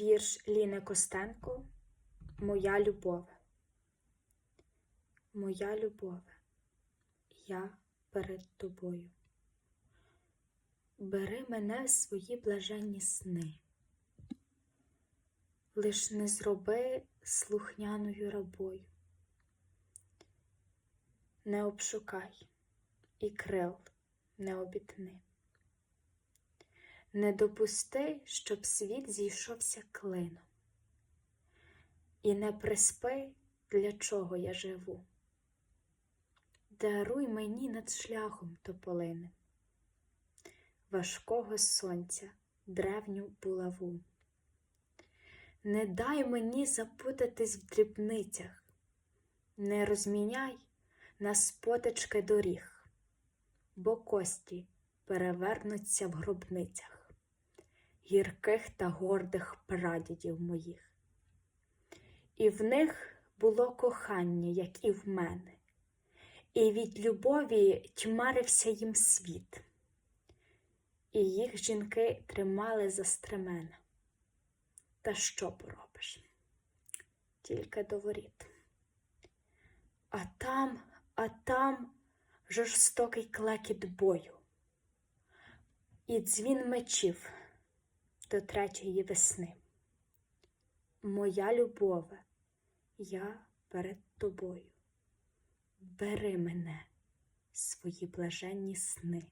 Вірш Ліни Костенко Моя любове. Моя любове, я перед тобою. Бери мене в свої блаженні сни. Лиш не зроби слухняною рабою. Не обшукай і крил не обітни. Не допусти, щоб світ зійшовся клином. І не приспи, для чого я живу. Даруй мені над шляхом тополини, важкого сонця древню булаву. Не дай мені запутатись в дрібницях, не розміняй на спотички доріг, бо кості перевернуться в гробницях гірких та гордих прадідів моїх. І в них було кохання, як і в мене, і від любові тьмарився їм світ, і їх жінки тримали за стремена. Та що поробиш? Тільки до воріт. А там, а там жорстокий клекіт бою, і дзвін мечів до третьої весни. Моя любове, я перед тобою. Бери мене, свої блаженні сни.